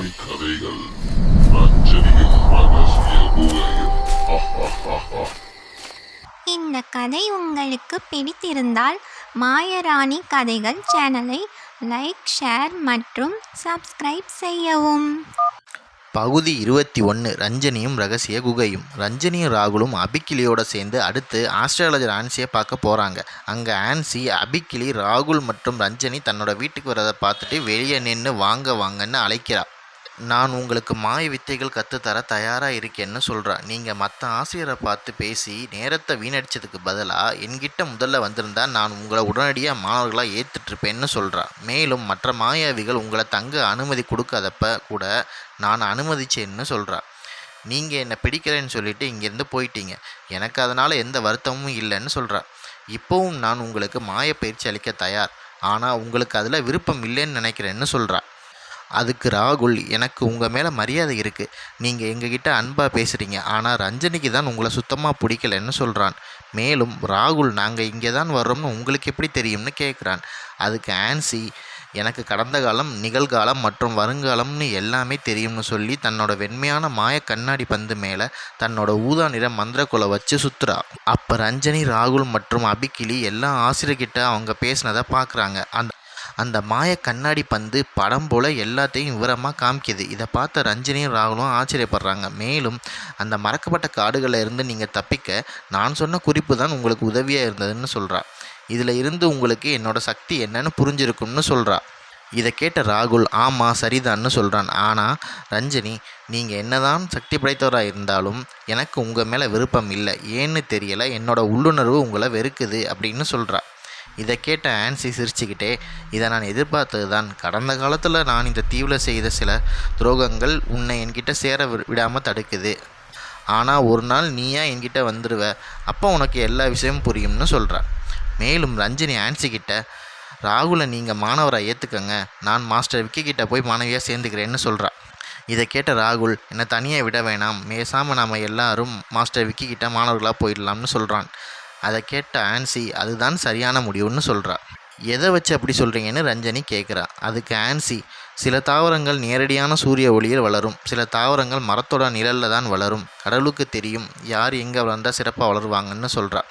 கண்ணாடி கதைகள் ஆச்சரியமான இந்த கதை உங்களுக்கு பிடித்திருந்தால் மாயராணி கதைகள் சேனலை லைக் ஷேர் மற்றும் சப்ஸ்கிரைப் செய்யவும். பகுதி இருபத்தி ஒன்று ரஞ்சனியும் ரகசிய குகையும். ரஞ்சனியும் ராகுலும் அபிக்கிளியோட சேர்ந்து அடுத்து ஆஸ்ட்ரேலஜர் ஆன்சியை பார்க்க போகிறாங்க அங்கே ஆன்சி அபிக்கிளி ராகுல் மற்றும் ரஞ்சனி தன்னோட வீட்டுக்கு வரதை பார்த்துட்டு வெளியே நின்று வாங்க வாங்கன்னு அழைக்கிறாள் நான் உங்களுக்கு மாய வித்தைகள் கற்றுத்தர தயாராக இருக்கேன்னு சொல்கிறா நீங்கள் மற்ற ஆசிரியரை பார்த்து பேசி நேரத்தை வீணடிச்சதுக்கு பதிலாக என்கிட்ட முதல்ல வந்திருந்தா நான் உங்களை உடனடியாக மாணவர்களாக ஏற்றுட்ருப்பேன்னு சொல்கிறா மேலும் மற்ற மாயாவிகள் உங்களை தங்க அனுமதி கொடுக்காதப்ப கூட நான் அனுமதிச்சேன்னு சொல்கிறா நீங்கள் என்னை பிடிக்கிறேன்னு சொல்லிட்டு இங்கேருந்து போயிட்டீங்க. எனக்கு அதனால் எந்த வருத்தமும் இல்லைன்னு சொல்கிறா இப்போவும் நான் உங்களுக்கு மாய பயிற்சி அளிக்க தயார். ஆனால் உங்களுக்கு அதில் விருப்பம் இல்லைன்னு நினைக்கிறேன்னு சொல்கிறா அதுக்கு ராகுல் எனக்கு உங்கள் மேலே மரியாதை இருக்குது நீங்கள் எங்ககிட்ட அன்பாக பேசுகிறீங்க ஆனால் ரஞ்சனிக்கு தான் உங்களை சுத்தமாக பிடிக்கலன்னு சொல்கிறான் மேலும் ராகுல் நாங்கள் இங்கே தான் வர்றோம்னு உங்களுக்கு எப்படி தெரியும்னு கேட்குறான் அதுக்கு ஆன்சி எனக்கு கடந்த காலம் நிகழ்காலம் மற்றும் வருங்காலம்னு எல்லாமே தெரியும்னு சொல்லி தன்னோட வெண்மையான மாய கண்ணாடி பந்து மேலே தன்னோட ஊதா நிற மந்திரக்குலை வச்சு சுற்றுறா அப்போ ரஞ்சனி ராகுல் மற்றும் அபிக்கிளி எல்லா ஆசிரியர்கிட்ட அவங்க பேசினதை பார்க்குறாங்க அந்த அந்த மாய கண்ணாடி பந்து படம் போல் எல்லாத்தையும் விவரமாக காமிக்குது. இதை பார்த்த ரஞ்சினியும் ராகுலும் ஆச்சரியப்படுறாங்க. மேலும் அந்த மறக்கப்பட்ட காடுகளில் இருந்து நீங்கள் தப்பிக்க நான் சொன்ன குறிப்பு தான் உங்களுக்கு உதவியாக இருந்ததுன்னு சொல்கிறா இதில் இருந்து உங்களுக்கு என்னோடய சக்தி என்னன்னு புரிஞ்சிருக்கும்னு சொல்கிறா இதை கேட்ட ராகுல் ஆமாம் சரிதான்னு சொல்கிறான் ஆனால் ரஞ்சனி நீங்கள் என்னதான் சக்தி படைத்தவராக இருந்தாலும் எனக்கு உங்கள் மேலே விருப்பம் இல்லை. ஏன்னு தெரியலை. என்னோடய உள்ளுணர்வு உங்களை வெறுக்குது அப்படின்னு சொல்கிறா இதை கேட்ட ஆன்சி சிரிச்சுக்கிட்டே இதை நான் எதிர்பார்த்தது தான் கடந்த காலத்தில் நான் இந்த தீவில் செய்த சில துரோகங்கள் உன்னை என்கிட்ட சேர வி- தடுக்குது. ஆனால் ஒரு நாள் நீயா என்கிட்ட வந்துடுவ அப்போ உனக்கு எல்லா விஷயமும் புரியும்னு சொல்கிறான் மேலும் ரஞ்சினி ஆன்சி கிட்ட ராகுலை நீங்கள் மாணவரை ஏற்றுக்கங்க நான் மாஸ்டர் விக்கி கிட்ட போய் மாணவியாக சேர்ந்துக்கிறேன்னு சொல்கிறான் இதை கேட்ட ராகுல் என்னை தனியாக விட வேணாம். பேசாமல் நாம் எல்லாரும் மாஸ்டர் விக்கி கிட்ட மாணவர்களாக போயிடலாம்னு சொல்கிறான் அதை கேட்ட ஆன்சி அதுதான் சரியான முடிவுன்னு சொல்கிறா எதை வச்சு அப்படி சொல்கிறீங்கன்னு ரஞ்சனி கேட்குறா அதுக்கு ஆன்சி சில தாவரங்கள் நேரடியான சூரிய ஒளியில் வளரும். சில தாவரங்கள் மரத்தோட நிழலில் தான் வளரும். கடவுளுக்கு தெரியும் யார் எங்கே வளர்ந்தால் சிறப்பாக வளருவாங்கன்னு சொல்கிறா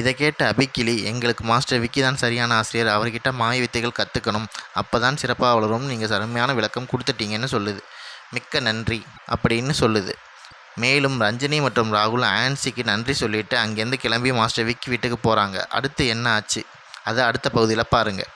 இதை கேட்ட அபிக்கிளி எங்களுக்கு மாஸ்டர் விக்கி தான் சரியான ஆசிரியர். அவர்கிட்ட மாய வித்தைகள் கற்றுக்கணும் அப்போ தான் சிறப்பாக வளரும் நீங்கள் அருமையான விளக்கம் கொடுத்துட்டீங்கன்னு சொல்லுது. மிக்க நன்றி. அப்படின்னு சொல்லுது. மேலும் ரஞ்சினி மற்றும் ராகுல் ஆன்சிக்கு நன்றி சொல்லிவிட்டு அங்கேருந்து கிளம்பி மாஸ்டர் விக்கி வீட்டுக்கு போகிறாங்க அடுத்து என்ன ஆச்சு? அதை அடுத்த பகுதியில் பாருங்கள்